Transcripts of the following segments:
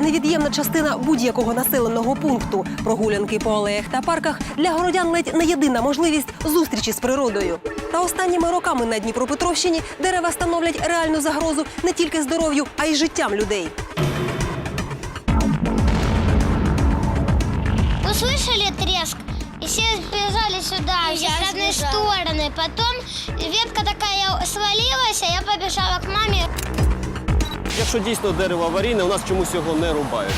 невід'ємна частина будь-якого населеного пункту. Прогулянки по алеях та парках для городян ледь не єдина можливість зустрічі з природою. Та останніми роками на Дніпропетровщині дерева становлять реальну загрозу не тільки здоров'ю, а й життям людей. Услышали треск? И все бежали сюда, все с одной стороны. Потом ветка такая свалилась, а я побежала к маме. Якщо дійсно дерево аварійне, у нас чомусь його не рубають.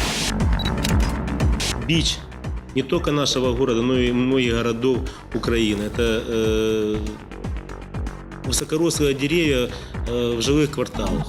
бич не только нашего города, но и многих городов Украины. Это э, высокорослые деревья э, в жилых кварталах.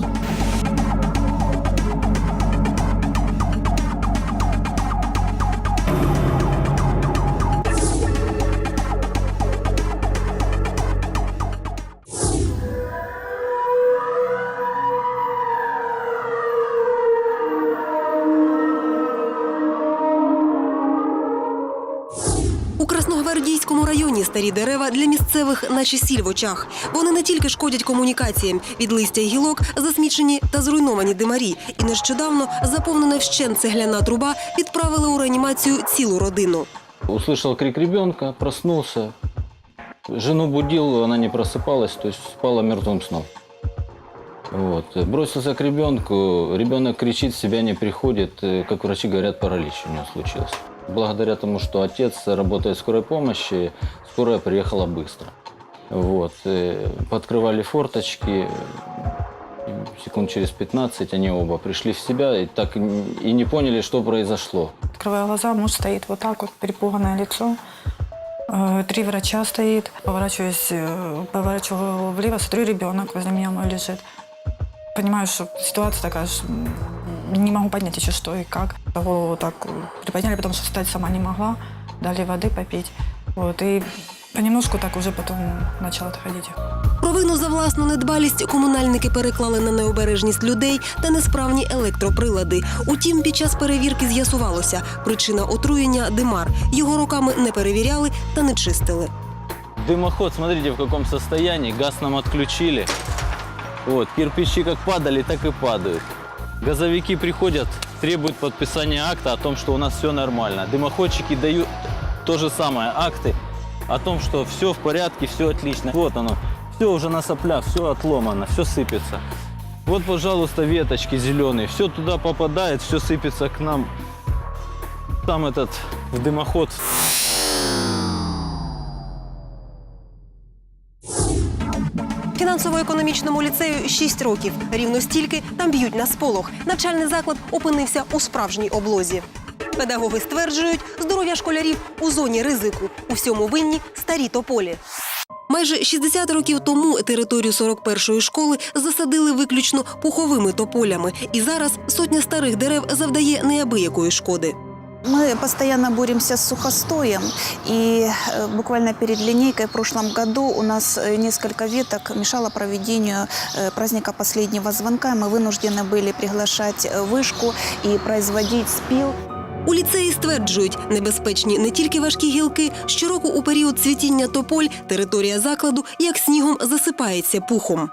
Красногвардійському районі старі дерева для місцевих, наче сіль в очах. Вони не тільки шкодять комунікаціям від листя й гілок, засмічені та зруйновані димарі. І нещодавно заповнена вщент цегляна труба відправили у реанімацію цілу родину. Услышал крик ребенка, проснулся. Жену будил, она не просыпалась, то есть спала мертвым сном. Вот. Бросился к ребенку, ребенок кричит, в себя не приходит, э, как врачи говорят, паралич у него случился. Благодаря тому, что отец работает в скорой помощи, скорая приехала быстро. Вот. э, Подкрывали форточки, секунд через 15 они оба пришли в себя и так и не поняли, что произошло. Открываю глаза, муж стоит вот так вот, перепуганное лицо. Э, Три врача стоит. Поворачиваюсь, э, поворачиваю влево, смотрю, ребенок возле меня мой лежит. Понимаю, что ситуация такая, что не могу понять еще что и как. Голову вот так э, приподняли, потому что встать сама не могла. Дали воды попить. Вот, и понемножку так уже потом начала отходить. Провину за власну недбалість комунальники переклали на необережність людей та несправні електроприлади. Утім, під час перевірки з'ясувалося, причина отруєння димар. Його роками не перевіряли та не чистили. Дымоход, смотрите, в каком состоянии. Газ нам отключили. Вот, кирпичи как падали, так и падают. Газовики приходят, требуют подписания акта о том, что у нас все нормально. Дымоходчики дают то же самое, акты о том, что все в порядке, все отлично. Вот оно, все уже на соплях, все отломано, все сыпется. Вот, пожалуйста, веточки зеленые, все туда попадает, все сыпется к нам. Там этот в дымоход Фінансово-економічному ліцею 6 років. Рівно стільки там б'ють на сполох. Навчальний заклад опинився у справжній облозі. Педагоги стверджують, здоров'я школярів у зоні ризику. У всьому винні старі тополі. Майже 60 років тому територію 41-ї школи засадили виключно пуховими тополями, і зараз сотня старих дерев завдає неабиякої шкоди. Мы постоянно боремся с сухостоем, и э, буквально перед линейкой в прошлом году у нас э, несколько веток мешало проведению э, праздника последнего звонка. Мы вынуждены были приглашать э, вышку и производить спил. У ліцеї стверджують, небезпечні не тільки важкі гілки. Щороку у період цвітіння тополь територія закладу як снігом засипається пухом.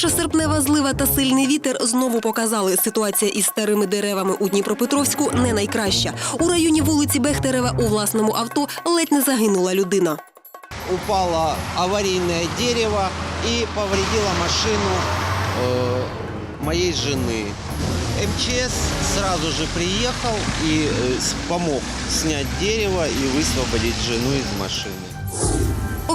Перша серпнева злива та сильний вітер знову показали, ситуація із старими деревами у Дніпропетровську не найкраща. У районі вулиці Бехтерева у власному авто ледь не загинула людина. упало аварийное дерево и повредило машину э, моей жены. МЧС сразу же приехал и э, с- помог снять дерево и высвободить жену из машины.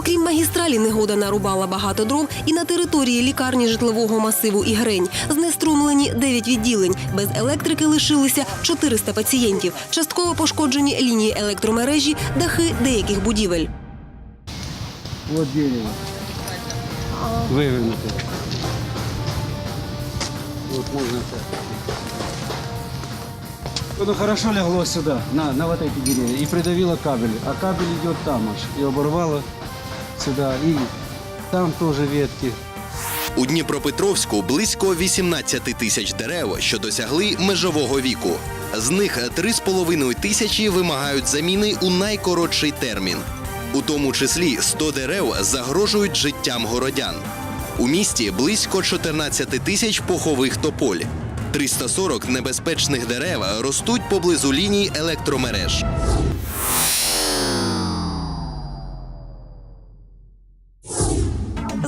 Окрім магістралі, негода нарубала багато дров і на території лікарні житлового масиву Ігрень. Знеструмлені 9 відділень. Без електрики лишилися 400 пацієнтів. Частково пошкоджені лінії електромережі, дахи деяких будівель. Вот дерево. Вывернуто. Вот можно так. Оно хорошо легло сюда, на, на вот эти деревья, и придавило кабель. А кабель идет там аж, и оборвало сюда, и там тоже ветки. У Дніпропетровську близько 18 тисяч дерев, що досягли межового віку. З них 3,5 тисячі вимагають заміни у найкоротший термін. У тому числі 100 дерев загрожують життям городян. У місті близько 14 тисяч похових тополь. 340 небезпечних дерев ростуть поблизу ліній електромереж.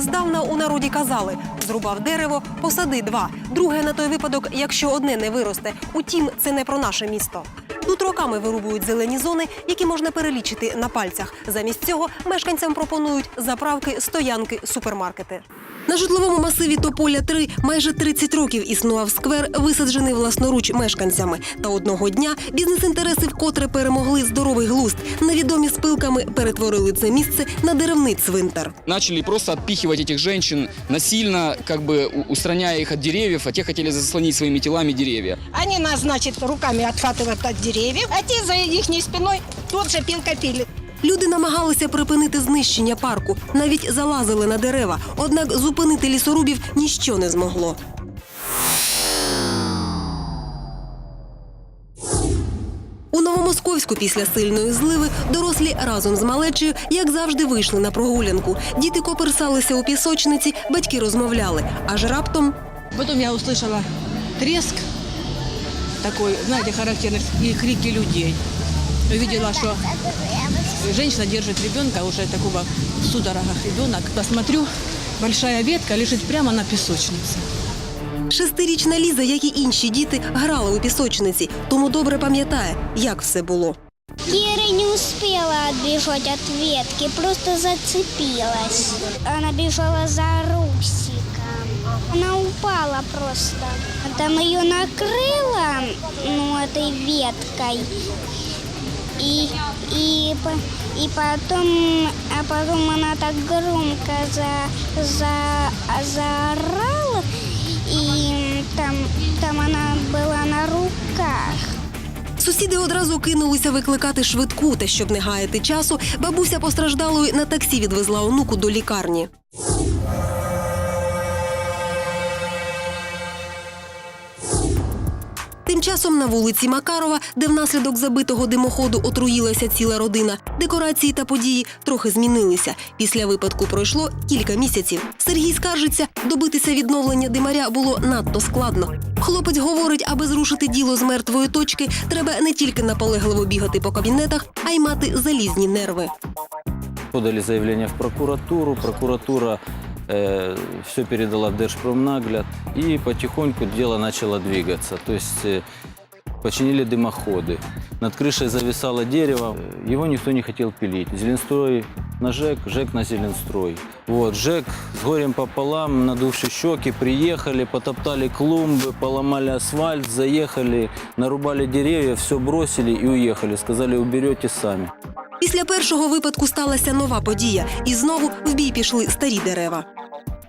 Здавна у народі казали: зрубав дерево, посади два. Друге на той випадок, якщо одне не виросте. Утім, це не про наше місто. Тут роками вирубують зелені зони, які можна перелічити на пальцях. Замість цього мешканцям пропонують заправки, стоянки, супермаркети. На житловому масиві Тополя 3 майже 30 років існував сквер, висаджений власноруч мешканцями. Та одного дня бізнес-інтереси вкотре перемогли здоровий глузд. Невідомі з пилками перетворили це місце на деревний цвинтар. начали просто отпихивать этих женщин насильно, как бы у- устраняя их от деревьев, а те хотели заслонить своими телами деревья. Они нас, значит, руками отхватывают от деревьев, а те за их спиной тут же пилка пилит. Люди намагалися припинити знищення парку, навіть залазили на дерева. Однак зупинити лісорубів ніщо не змогло. У Новомосковську після сильної зливи дорослі разом з малечею, як завжди, вийшли на прогулянку. Діти коперсалися у пісочниці, батьки розмовляли. Аж раптом Потом я услышала треск такой, знаете, характерный, и крики людей. Увидела, что женщина держит ребенка, уже такого в судорогах ребенок. Посмотрю, большая ветка лежит прямо на песочнице. шестирічна Ліза, як і інші діти, грала у пісочниці, тому добре пам'ятає, як все було. Кира не успела отбежать от ветки, просто зацепилась. Она бежала за Русиком. Она упала просто. А Там ее накрыло ну, этой веткой. И, и, по- и потом, а потом она так громко за, за, заорала, и там, там она была на руках. Сусіди одразу кинулися викликати швидку, та щоб не гаяти часу, бабуся постраждалою на таксі відвезла онуку до лікарні. Тим часом на вулиці Макарова, де внаслідок забитого димоходу отруїлася ціла родина, декорації та події трохи змінилися. Після випадку пройшло кілька місяців. Сергій скаржиться, добитися відновлення димаря було надто складно. Хлопець говорить, аби зрушити діло з мертвої точки, треба не тільки наполегливо бігати по кабінетах, а й мати залізні нерви. Подали заявление в прокуратуру, прокуратура все передала в Держпромнагляд, и потихоньку дело начало двигаться. То есть э, починили дымоходы. Над крышей зависало дерево, э, его никто не хотел пилить. Зеленстрой на ЖЭК, ЖЭК на Зеленстрой. Вот, ЖЭК с горем пополам, надувши щеки, приехали, потоптали клумбы, поломали асфальт, заехали, нарубали деревья, все бросили и уехали. Сказали, уберете сами. Після першого випадку сталася нова подія, і знову в бій пішли старі дерева.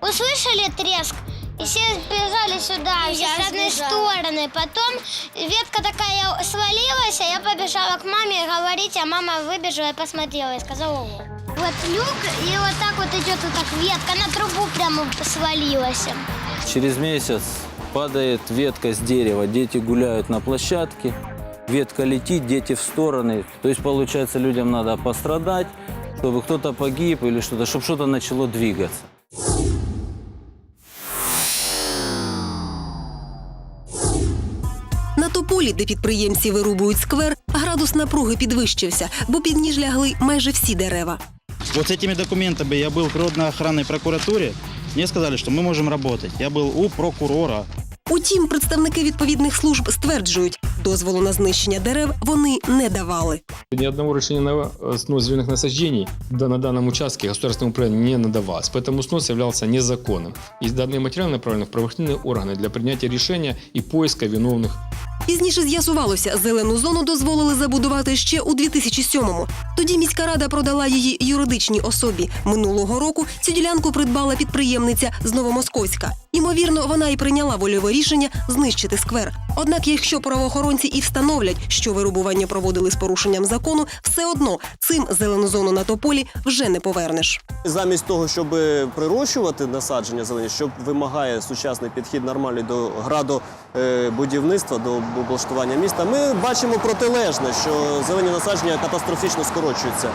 Услышали треск? И все бежали сюда, все с одной стороны. Потом ветка такая свалилась, а я побежала к маме говорить, а мама выбежала и посмотрела и сказала ого. Вот люк, и вот так вот идет вот так ветка, на трубу прямо свалилась. Через месяц падает ветка с дерева, дети гуляют на площадке, ветка летит, дети в стороны. То есть, получается, людям надо пострадать, чтобы кто-то погиб или что-то, чтобы что-то начало двигаться. На тополі, де підприємці вирубують сквер, градус напруги підвищився, бо під ніж лягли майже всі дерева. Вот с этими документами я был в природно-охранной прокуратуре. Мне сказали, что мы можем работать. Я был у прокурора. Утім, представники відповідних служб стверджують, дозволу на знищення дерев вони не давали. Ни одного решения на снос зеленых насаждений да, на данном участке государственное управление не надавалось, поэтому снос являлся незаконным. И данные материалы направлены в правоохранительные органы для принятия решения и поиска виновных Пізніше з'ясувалося, зелену зону дозволили забудувати ще у 2007-му. Тоді міська рада продала її юридичній особі. Минулого року цю ділянку придбала підприємниця з Новомосковська. Ймовірно, вона і прийняла вольове рішення знищити сквер. Однак, якщо правоохоронці і встановлять, що вирубування проводили з порушенням закону, все одно цим зелену зону на тополі вже не повернеш. Замість того, щоб прирощувати насадження зелені, що вимагає сучасний підхід нормальний до градобудівництва, до облаштування міста, ми бачимо протилежне, що зелені насадження катастрофічно скорочуються.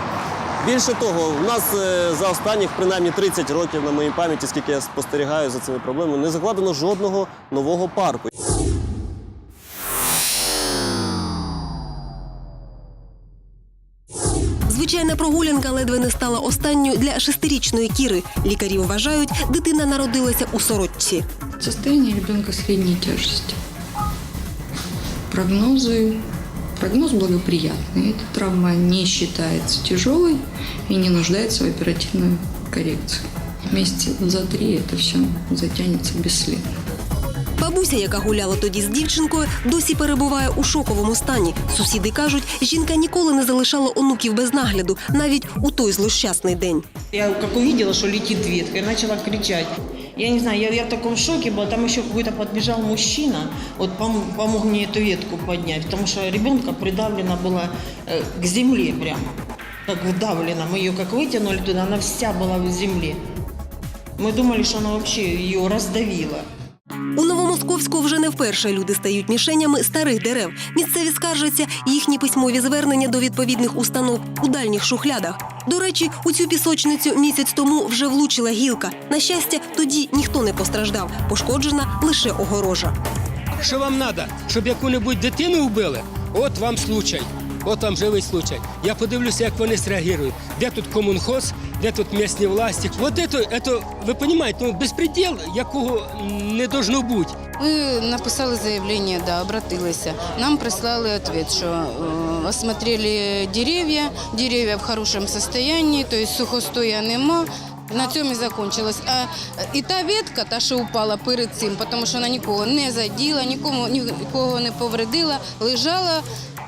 Більше того, у нас е, за останніх принаймні 30 років на моїй пам'яті, скільки я спостерігаю за цими проблемами, не закладено жодного нового парку. Звичайна прогулянка ледве не стала останньою для шестирічної Кіри. Лікарі вважають, дитина народилася у сорочці. Состояние ребенка средней тяжести Прогнозы. Прогноз благоприятный. Эта травма не считается тяжелой и не нуждается в оперативной коррекции. Месяца за три это все затянется бесследно. Бабуся, яка гуляла тоді з дівчинкою, досі перебуває у шоковому стані. Сусіди кажуть, жінка ніколи не залишала онуків без нагляду, навіть у той злощасний день. Я как увидела, что летит ветка, я начала кричать. Я не знаю, я, я в таком шоке была. Там еще какой-то подбежал мужчина, вот пом- помог мне эту ветку поднять, потому что ребенка придавлена была э, к земле прямо. Как вдавлена. Мы ее как вытянули туда, она вся была в земле. Мы думали, что она вообще ее раздавила. У Новомосковську вже не вперше люди стають мішенями старих дерев. Місцеві скаржаться їхні письмові звернення до відповідних установ у дальніх шухлядах. До речі, у цю пісочницю місяць тому вже влучила гілка. На щастя, тоді ніхто не постраждав. Пошкоджена лише огорожа. Що вам треба? Щоб яку-небудь дитину вбили? От вам случай. От вам живий случай. Я подивлюся, як вони среагують. Де тут комунхоз, де тут місні власті. От це ви розумієте, ну, безпреділ, якого не должно бути. Ми написали заявлення, да, обратилися. Нам прислали відповідь, що е, осмотрели дерев'я, дерев'я в хорошому стані, тобто сухостоя нема. На цьому і закінчилось. А і та ветка, та, що упала перед цим, тому що вона нікого не заділа, нікому нікого не повредила, лежала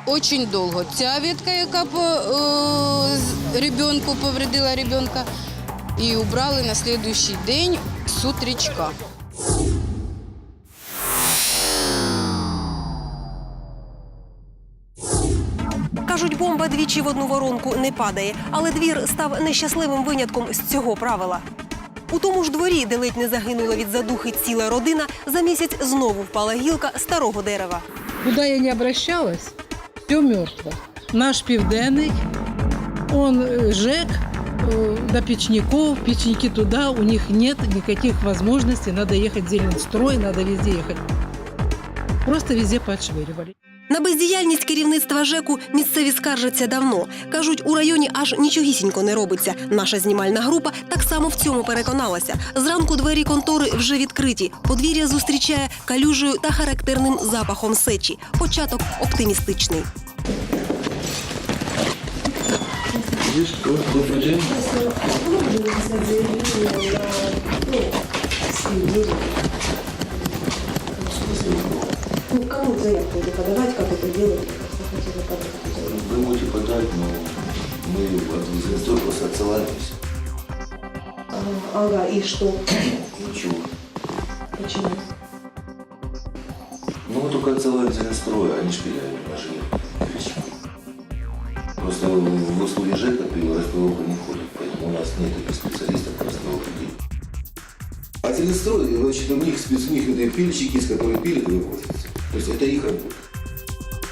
дуже довго. Ця ветка, яка по е, ребенку повредила ребенка, і убрали на слідуючий день з двічі в одну воронку не падає, але двір став нещасливим винятком з цього правила. У тому ж дворі, де ледь не загинула від задухи ціла родина, за місяць знову впала гілка старого дерева. Куда я не обращалась, все мертво. Наш південний, он э, ЖЭК э, до печников, печники туда, у них нет никаких возможностей, надо ехать в Зеленстрой, надо везде ехать. Просто везде подшвыривали. На бездіяльність керівництва ЖЕКу місцеві скаржаться давно. Кажуть, у районі аж нічогісінько не робиться. Наша знімальна група так само в цьому переконалася. Зранку двері контори вже відкриті. Подвір'я зустрічає калюжею та характерним запахом сечі. Початок оптимістичний. Вы можете подать, но мы от Зеленстрой просто отсылаемся. Ага, і що? Ничего. Почему? Ну, мы только отсылаем а они шпиляют наши вещи. Просто в услуги ЖЭКа распиловка не входит, поэтому у нас нет таких специалистов по денег. А Зеленстрой, значит, у них, у них это пильщики, с которыми пилят, вывозятся. То есть это их работа.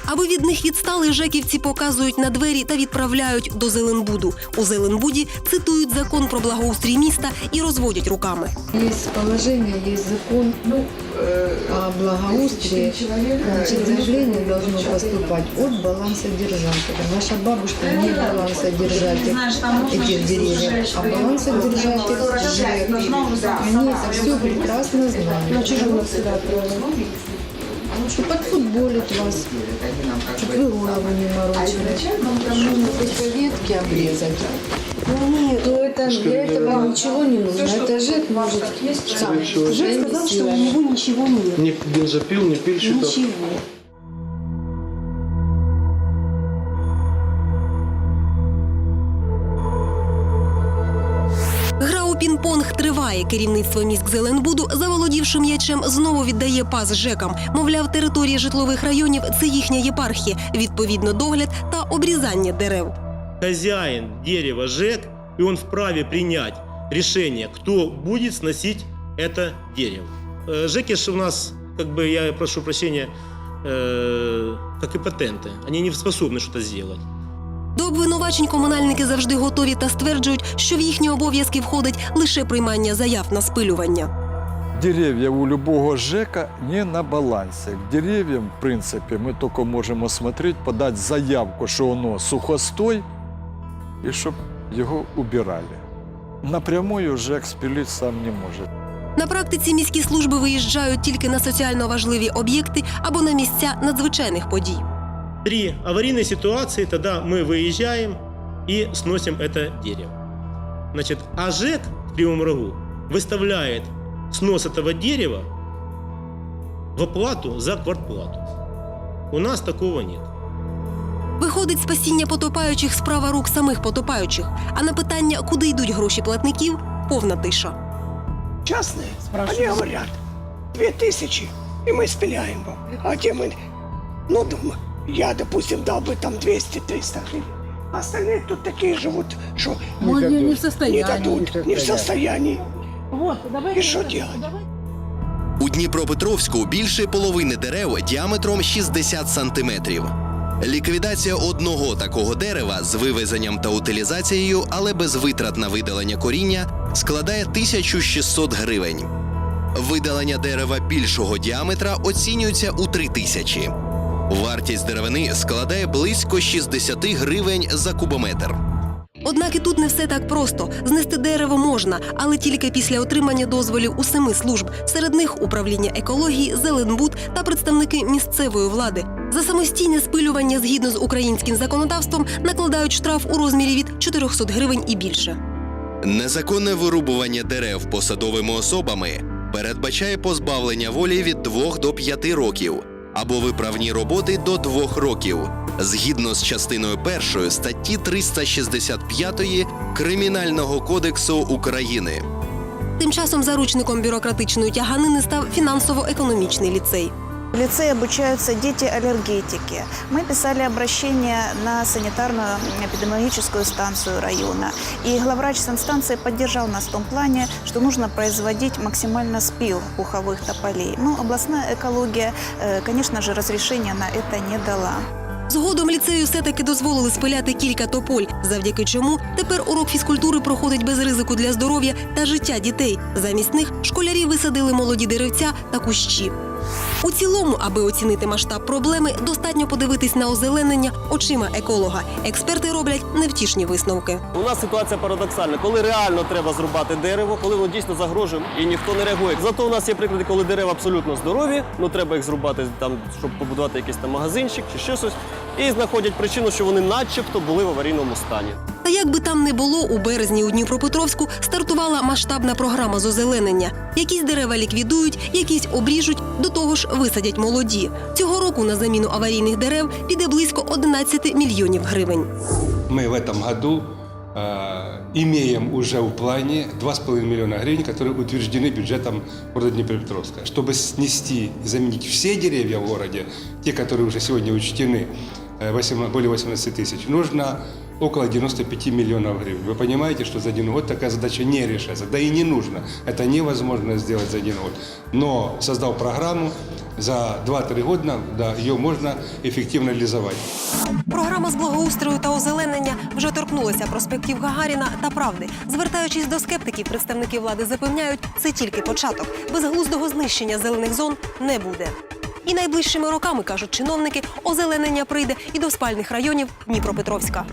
Аби від них відстали, жеківці показують на двері та відправляють до Зеленбуду. У Зеленбуді цитують закон про благоустрій міста і розводять руками. Есть положение, есть закон о благоустрии. Значит, заявление должно поступать от балансодержателя. Наша бабушка не балансодержатель этих деревьев, а балансодержатель ЖЭК. Они это все прекрасно знают. Что подфутболит вас, чтобы вы голову не морочили. Нужно только ветки обрезать. То это для этого ничего не нужно. Это ЖЭК может сам. ЖЕК сказав, що у нього нічого нет. Ни бензопил, ни пильщиков. Ничего. Гра у пінг-понг триває. Керівництво міськ Зеленбуду, заволодівши м'ячем, знову віддає пас ЖЕКам. Мовляв, територія житлових районів це їхня єпархія, відповідно догляд та обрізання дерев. Хозяин дерева ЖЭК, и он вправе принять решение, кто будет сносить это дерево. Э, ЖЭКи ж у нас, как бы, я прошу прощения, э, как и патенты. Они не способны что-то сделать. До обвинувачень комунальники завжди готові та стверджують, що в їхні обов'язки входить лише приймання заяв на спилювання. Деревья у любого ЖЭКа не на балансе. К деревьям, в принципе, мы только можем осмотреть, подать заявку, что оно сухостой, и щоб його убирали. Напрямую ЖЕК спилить сам не може. На практиці міські служби виїжджають тільки на соціально важливі об'єкти або на місця надзвичайних подій. При аварийной ситуации тогда мы выезжаем и сносим это дерево. Значит, а ЖЭК в Кривом Рогу выставляет снос этого дерева в оплату за квартплату. У нас такого нет. Виходить, спасіння потопаючих справа рук самих потопаючих. А на питання, куди йдуть гроші платників, повна тиша. Частные, они говорят, две тысячи, и мы спиляем вам. А где мы, ну, думаю, я, допустим, дал бы там 200-300 гривен. Остальные тут такие живут, что Многие не в состоянии. не дадут, не в состоянии. Вот, давайте И что делать? У Дніпропетровську більше половини дерев діаметром 60 сантиметрів. Ліквідація одного такого дерева з вивезенням та утилізацією, але без витрат на видалення коріння, складає 1600 гривень. Видалення дерева більшого діаметра оцінюється у 3 тисячі. Вартість деревини складає близько 60 гривень за кубометр. Однак і тут не все так просто. Знести дерево можна, але тільки після отримання дозволів у семи служб. Серед них управління екології, Зеленбуд та представники місцевої влади. За самостійне спилювання згідно з українським законодавством накладають штраф у розмірі від 400 гривень і більше. Незаконне вирубування дерев посадовими особами передбачає позбавлення волі від 2 до 5 років або виправні роботи до двох років згідно з частиною першої статті 365 Кримінального кодексу України. Тим часом заручником бюрократичної тяганини став фінансово-економічний ліцей. В лицее обучаются дети-аллергетики. Мы писали обращение на санитарную эпидемиологическую станцию района. И главврач санстанции поддержал нас в том плане, что нужно производить максимально спил пуховых тополей. Но областная экология, э, конечно же, разрешения на это не дала. Згодом ліцею все-таки дозволили спиляти кілька тополь, завдяки чому тепер урок фізкультури проходить без ризику для здоров'я та життя дітей. Замість них школярі висадили молоді деревця та кущі. У цілому, аби оцінити масштаб проблеми, достатньо подивитись на озеленення очима еколога. Експерти роблять невтішні висновки. У нас ситуація парадоксальна. Коли реально треба зрубати дерево, коли воно дійсно загрожує і ніхто не реагує. Зато у нас є приклади, коли дерева абсолютно здорові, ну треба їх зрубати там, щоб побудувати якийсь там магазинчик чи ще щось І знаходять причину, що вони начебто були в аварійному стані. Та як би там не було, у березні у Дніпропетровську стартувала масштабна програма з озеленення. Якісь дерева ліквідують, якісь обріжуть, до того ж висадять молоді. Цього року на заміну аварійних дерев піде близько 11 мільйонів гривень. Мы в этом году э, имеем уже в плане 2,5 миллиона гривен, которые утверждены бюджетом города Днепропетровска. Чтобы снести и заменить все деревья в городе, те, которые уже сегодня учтены, э, 18 более 18 тысяч, нужно около 95 миллионов гривен. Вы понимаете, что за один год такая задача не решается, да и не нужно. Это невозможно сделать за один год. Но создав программу, за 2-3 года да, ее можно эффективно реализовать. Програма з благоустрою та озеленення вже торкнулася проспектів Гагаріна та правди. Звертаючись до скептиків, представники влади запевняють, це тільки початок. Безглуздого знищення зелених зон не буде. І найближчими роками кажуть чиновники, озеленення прийде і до спальних районів Дніпропетровська.